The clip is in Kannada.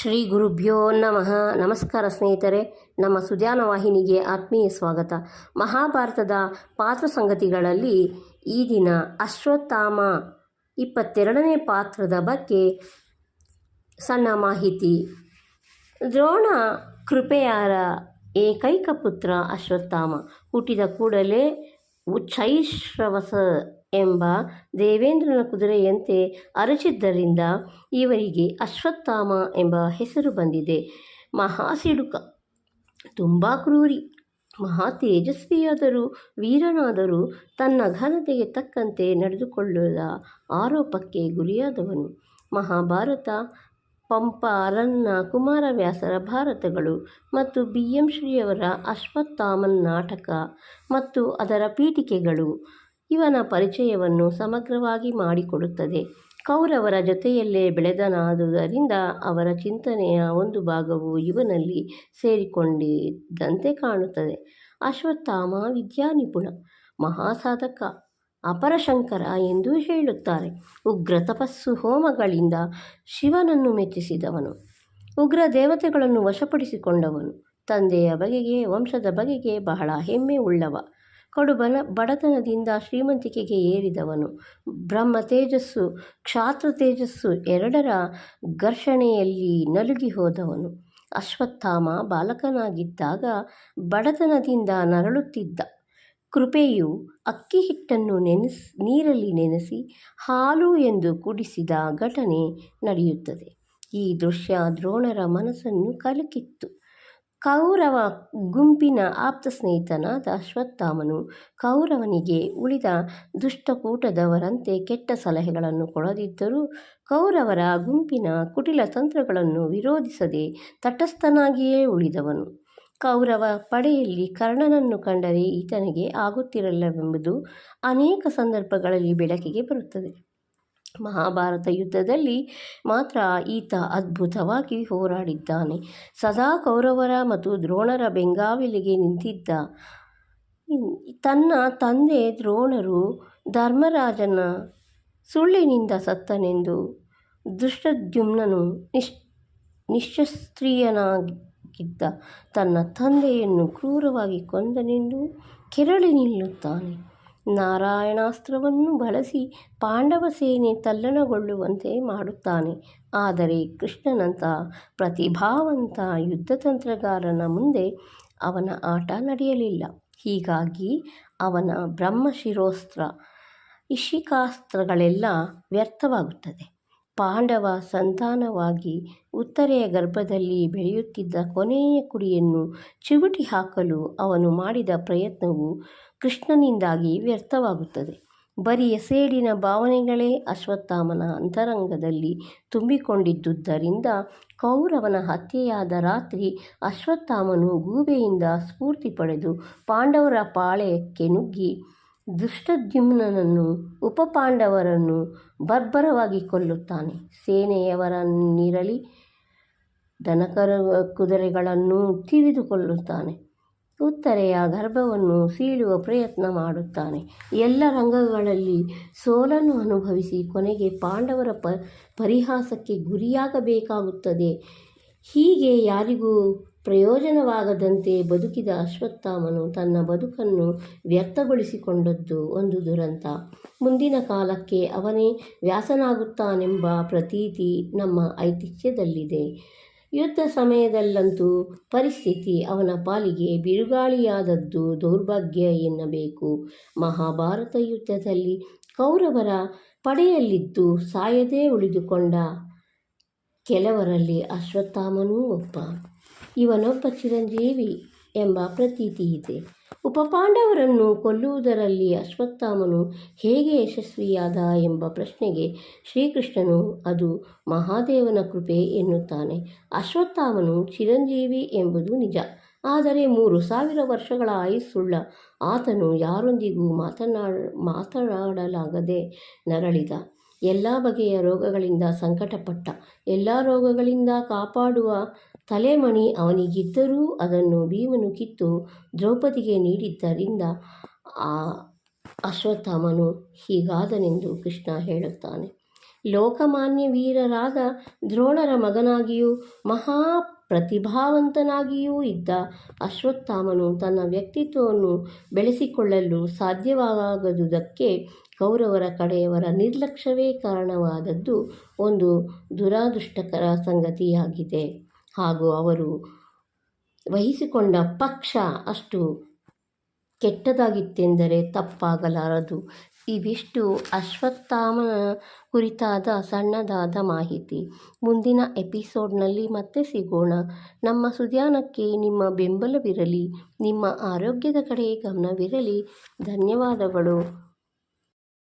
ಶ್ರೀ ಗುರುಭ್ಯೋ ನಮಃ. ನಮಸ್ಕಾರ ಸ್ನೇಹಿತರೆ, ನಮ್ಮ ಸುಜಾನ ವಾಹಿನಿಗೆ ಆತ್ಮೀಯ ಸ್ವಾಗತ. ಮಹಾಭಾರತದ ಪಾತ್ರ ಸಂಗತಿಗಳಲ್ಲಿ ಈ ದಿನ ಅಶ್ವತ್ಥಾಮ ಇಪ್ಪತ್ತೆರಡನೇ ಪಾತ್ರದ ಬಗ್ಗೆ ಸಣ್ಣ ಮಾಹಿತಿ. ದ್ರೋಣ ಕೃಪೆಯಾರ ಏಕೈಕ ಪುತ್ರ ಅಶ್ವತ್ಥಾಮ. ಹುಟ್ಟಿದ ಕೂಡಲೇ ಉಚ್ಚೈಶ್ರವಸ ಎಂಬ ದೇವೇಂದ್ರನ ಕುದುರೆಯಂತೆ ಅರಚಿದ್ದರಿಂದ ಇವರಿಗೆ ಅಶ್ವತ್ಥಾಮ ಎಂಬ ಹೆಸರು ಬಂದಿದೆ. ಮಹಾಸಿಡುಕ, ತುಂಬ ಕ್ರೂರಿ, ಮಹಾ ತೇಜಸ್ವಿಯಾದರೂ, ವೀರನಾದರೂ ತನ್ನ ಘನತೆಗೆ ತಕ್ಕಂತೆ ನಡೆದುಕೊಳ್ಳದ ಆರೋಪಕ್ಕೆ ಗುರಿಯಾದವನು. ಮಹಾಭಾರತ ಪಂಪ, ಅರಣ್ಯ, ಕುಮಾರವ್ಯಾಸರ ಭಾರತಗಳು ಮತ್ತು ಬಿ. ಎಂ. ಶ್ರೀಯವರ ಅಶ್ವತ್ಥಾಮನ್ ನಾಟಕ ಮತ್ತು ಅದರ ಪೀಠಿಕೆಗಳು ಇವನ ಪರಿಚಯವನ್ನು ಸಮಗ್ರವಾಗಿ ಮಾಡಿಕೊಡುತ್ತದೆ. ಕೌರವರ ಜೊತೆಯಲ್ಲೇ ಬೆಳೆದನಾದುದರಿಂದ ಅವರ ಚಿಂತನೆಯ ಒಂದು ಭಾಗವು ಇವನಲ್ಲಿ ಸೇರಿಕೊಂಡಿದ್ದಂತೆ ಕಾಣುತ್ತದೆ. ಅಶ್ವತ್ಥಾಮ ವಿದ್ಯಾನಿಪುಣ, ಮಹಾಸಾಧಕ ಅಪರಶಂಕರ ಎಂದು ಹೇಳುತ್ತಾರೆ. ಉಗ್ರ ತಪಸ್ಸು ಹೋಮಗಳಿಂದ ಶಿವನನ್ನು ಮೆಚ್ಚಿಸಿದವನು. ಉಗ್ರ ದೇವತೆಗಳನ್ನು ವಶಪಡಿಸಿಕೊಂಡವನು. ತಂದೆಯ ಬಗೆಗೆ, ವಂಶದ ಬಗೆಗೆ ಬಹಳ ಹೆಮ್ಮೆ ಉಳ್ಳವ. ಕಡು ಬಲ, ಬಡತನದಿಂದ ಶ್ರೀಮಂತಿಕೆಗೆ ಏರಿದವನು. ಬ್ರಹ್ಮ ತೇಜಸ್ಸು, ಕ್ಷಾತ್ರ ತೇಜಸ್ಸು ಎರಡರ ಘರ್ಷಣೆಯಲ್ಲಿ ನಲುಗಿ ಹೋದವನು. ಅಶ್ವತ್ಥಾಮ ಬಾಲಕನಾಗಿದ್ದಾಗ ಬಡತನದಿಂದ ನರಳುತ್ತಿದ್ದ. ಕೃಪೆಯು ಅಕ್ಕಿ ಹಿಟ್ಟನ್ನು ನೆನೆಸ್, ನೀರಲ್ಲಿ ನೆನೆಸಿ, ಹಾಲು ಎಂದು ಕುಡಿಸಿದ ಘಟನೆ ನಡೆಯುತ್ತದೆ. ಈ ದೃಶ್ಯ ದ್ರೋಣರ ಮನಸ್ಸನ್ನು ಕಲಕಿತ್ತು. ಕೌರವ ಗುಂಪಿನ ಆಪ್ತ ಸ್ನೇಹಿತನಾದ ಅಶ್ವತ್ಥಾಮನು ಕೌರವನಿಗೆ ಉಳಿದ ದುಷ್ಟಕೂಟದವರಂತೆ ಕೆಟ್ಟ ಸಲಹೆಗಳನ್ನು ಕೊಡದಿದ್ದರೂ ಕೌರವರ ಗುಂಪಿನ ಕುಟಿಲ ತಂತ್ರಗಳನ್ನು ವಿರೋಧಿಸದೆ ತಟಸ್ಥನಾಗಿಯೇ ಉಳಿದವನು. ಕೌರವ ಪಡೆಯಲ್ಲಿ ಕರ್ಣನನ್ನು ಕಂಡರೆ ಈತನಿಗೆ ಆಗುತ್ತಿರಲಿಲ್ಲವೆಂಬುದು ಅನೇಕ ಸಂದರ್ಭಗಳಲ್ಲಿ ಬೆಳಕಿಗೆ ಬರುತ್ತದೆ. ಮಹಾಭಾರತ ಯುದ್ಧದಲ್ಲಿ ಮಾತ್ರ ಈತ ಅದ್ಭುತವಾಗಿ ಹೋರಾಡಿದ್ದಾನೆ. ಸದಾ ಕೌರವರ ಮತ್ತು ದ್ರೋಣರ ಬೆಂಗಾವಲಿಗೆ ನಿಂತಿದ್ದ ತನ್ನ ತಂದೆ ದ್ರೋಣರು ಧರ್ಮರಾಜನ ಸುಳ್ಳಿನಿಂದ ಸತ್ತನೆಂದು ದುಷ್ಟದ್ಯುಮ್ನನು ನಿಶ್ ನಿಶಸ್ತ್ರೀಯನಾಗಿದ್ದ ತನ್ನ ತಂದೆಯನ್ನು ಕ್ರೂರವಾಗಿ ಕೊಂದನೆಂದು ಕೆರಳಿ ನಿಲ್ಲುತ್ತಾನೆ. ನಾರಾಯಣಾಸ್ತ್ರವನ್ನು ಬಳಸಿ ಪಾಂಡವ ಸೇನೆ ತಲ್ಲಣಗೊಳ್ಳುವಂತೆ ಮಾಡುತ್ತಾನೆ. ಆದರೆ ಕೃಷ್ಣನಂಥ ಪ್ರತಿಭಾವಂತ ಯುದ್ಧತಂತ್ರಗಾರನ ಮುಂದೆ ಅವನ ಆಟ ನಡೆಯಲಿಲ್ಲ. ಹೀಗಾಗಿ ಅವನ ಬ್ರಹ್ಮಶಿರೋಸ್ತ್ರ, ಇಶಿಕಾಸ್ತ್ರಗಳೆಲ್ಲ ವ್ಯರ್ಥವಾಗುತ್ತದೆ. ಪಾಂಡವ ಸಂತಾನವಾಗಿ ಉತ್ತರೆಯ ಗರ್ಭದಲ್ಲಿ ಬೆಳೆಯುತ್ತಿದ್ದ ಕೊನೆಯ ಕುಡಿಯನ್ನು ಚಿವುಟಿ ಹಾಕಲು ಅವನು ಮಾಡಿದ ಪ್ರಯತ್ನವು ಕೃಷ್ಣನಿಂದಾಗಿ ವ್ಯರ್ಥವಾಗುತ್ತದೆ. ಬರಿಯ ಸೇಡಿನ ಭಾವನೆಗಳೇ ಅಶ್ವತ್ಥಾಮನ ಅಂತರಂಗದಲ್ಲಿ ತುಂಬಿಕೊಂಡಿದ್ದುದರಿಂದ ಕೌರವನ ಹತ್ಯೆಯಾದ ರಾತ್ರಿ ಅಶ್ವತ್ಥಾಮನು ಗೂಬೆಯಿಂದ ಸ್ಫೂರ್ತಿ ಪಡೆದು ಪಾಂಡವರ ಪಾಳೆಯಕ್ಕೆ ನುಗ್ಗಿ ದುಷ್ಟದ್ಯುಮ್ನನನ್ನು ಉಪಪಾಂಡವರನ್ನು ಬರ್ಬರವಾಗಿ ಕೊಲ್ಲುತ್ತಾನೆ. ಸೇನೆಯವರನ್ನಿರಲಿ ದನಕರ ಕುದುರೆಗಳನ್ನು ತಿಳಿದುಕೊಳ್ಳುತ್ತಾನೆ ಉತ್ತರೆಯ ಗರ್ಭವನ್ನು ಸೀಳುವ ಪ್ರಯತ್ನ ಮಾಡುತ್ತಾನೆ. ಎಲ್ಲ ರಂಗಗಳಲ್ಲಿ ಸೋಲನ್ನು ಅನುಭವಿಸಿ ಕೊನೆಗೆ ಪಾಂಡವರ ಪರಿಹಾಸಕ್ಕೆ ಗುರಿಯಾಗಬೇಕಾಗುತ್ತದೆ. ಹೀಗೆ ಯಾರಿಗೂ ಪ್ರಯೋಜನವಾಗದಂತೆ ಬದುಕಿದ ಅಶ್ವತ್ಥಾಮನು ತನ್ನ ಬದುಕನ್ನು ವ್ಯರ್ಥಗೊಳಿಸಿಕೊಂಡದ್ದು ಒಂದು ದುರಂತ. ಮುಂದಿನ ಕಾಲಕ್ಕೆ ಅವನೇ ವ್ಯಾಸನಾಗುತ್ತಾನೆಂಬ ಪ್ರತೀತಿ ನಮ್ಮ ಐತಿಹ್ಯದಲ್ಲಿದೆ. ಯುದ್ಧ ಸಮಯದಲ್ಲಂತೂ ಪರಿಸ್ಥಿತಿ ಅವನ ಪಾಲಿಗೆ ಬಿರುಗಾಳಿಯಾದದ್ದು ದೌರ್ಭಾಗ್ಯ ಎನ್ನಬೇಕು. ಮಹಾಭಾರತ ಯುದ್ಧದಲ್ಲಿ ಕೌರವರ ಪಡೆಯಲ್ಲಿದ್ದು ಸಾಯದೇ ಉಳಿದುಕೊಂಡ ಕೆಲವರಲ್ಲಿ ಅಶ್ವತ್ಥಾಮನೂ ಒಬ್ಬ. ಇವನೊಬ್ಬ ಚಿರಂಜೀವಿ ಎಂಬ ಪ್ರತೀತಿ ಇದೆ. ಉಪಪಾಂಡವರನ್ನು ಕೊಲ್ಲುವುದರಲ್ಲಿ ಅಶ್ವತ್ಥಾಮನು ಹೇಗೆ ಯಶಸ್ವಿಯಾದ ಎಂಬ ಪ್ರಶ್ನೆಗೆ ಶ್ರೀಕೃಷ್ಣನು, ಅದು ಮಹಾದೇವನ ಕೃಪೆ ಎನ್ನುತ್ತಾನೆ. ಅಶ್ವತ್ಥಾಮನು ಚಿರಂಜೀವಿ ಎಂಬುದು ನಿಜ. ಆದರೆ ಮೂರು ಸಾವಿರ ವರ್ಷಗಳ ಆಯುಸ್ಸುಳ್ಳ ಆತನು ಯಾರೊಂದಿಗೂ ಮಾತನಾಡ, ಮಾತನಾಡಲಾಗದೆ ನರಳಿದ. ಎಲ್ಲ ಬಗೆಯ ರೋಗಗಳಿಂದ ಸಂಕಟಪಟ್ಟ, ಎಲ್ಲ ರೋಗಗಳಿಂದ ಕಾಪಾಡುವ ತಲೆಮಣಿ ಅವನಿಗಿದ್ದರೂ ಅದನ್ನು ಭೀಮನು ಕಿತ್ತು ದ್ರೌಪದಿಗೆ ನೀಡಿದ್ದರಿಂದ ಆ ಅಶ್ವತ್ಥಾಮನು ಹೀಗಾದನೆಂದು ಕೃಷ್ಣ ಹೇಳುತ್ತಾನೆ. ಲೋಕಮಾನ್ಯ ವೀರರಾದ ದ್ರೋಣರ ಮಗನಾಗಿಯೂ ಮಹಾ ಪ್ರತಿಭಾವಂತನಾಗಿಯೂ ಇದ್ದ ಅಶ್ವತ್ಥಾಮನು ತನ್ನ ವ್ಯಕ್ತಿತ್ವವನ್ನು ಬೆಳೆಸಿಕೊಳ್ಳಲು ಸಾಧ್ಯವಾಗದುದಕ್ಕೆ ಕೌರವರ ಕಡೆಯವರ ನಿರ್ಲಕ್ಷ್ಯವೇ ಕಾರಣವಾದದ್ದು ಒಂದು ದುರಾದೃಷ್ಟಕರ ಸಂಗತಿಯಾಗಿದೆ. ಹಾಗೂ ಅವರು ವಹಿಸಿಕೊಂಡ ಪಕ್ಷ ಅಷ್ಟು ಕೆಟ್ಟದಾಗಿತ್ತೆಂದರೆ ತಪ್ಪಾಗಲಾರದು. ಇವಿಷ್ಟು ಅಶ್ವತ್ಥಾಮನ ಕುರಿತಾದ ಸಣ್ಣದಾದ ಮಾಹಿತಿ. ಮುಂದಿನ ಎಪಿಸೋಡ್ನಲ್ಲಿ ಮತ್ತೆ ಸಿಗೋಣ. ನಮ್ಮ ಸುಧ್ಯಾನಕ್ಕೆ ನಿಮ್ಮ ಬೆಂಬಲವಿರಲಿ, ನಿಮ್ಮ ಆರೋಗ್ಯದ ಕಡೆ ಗಮನವಿರಲಿ. ಧನ್ಯವಾದಗಳು.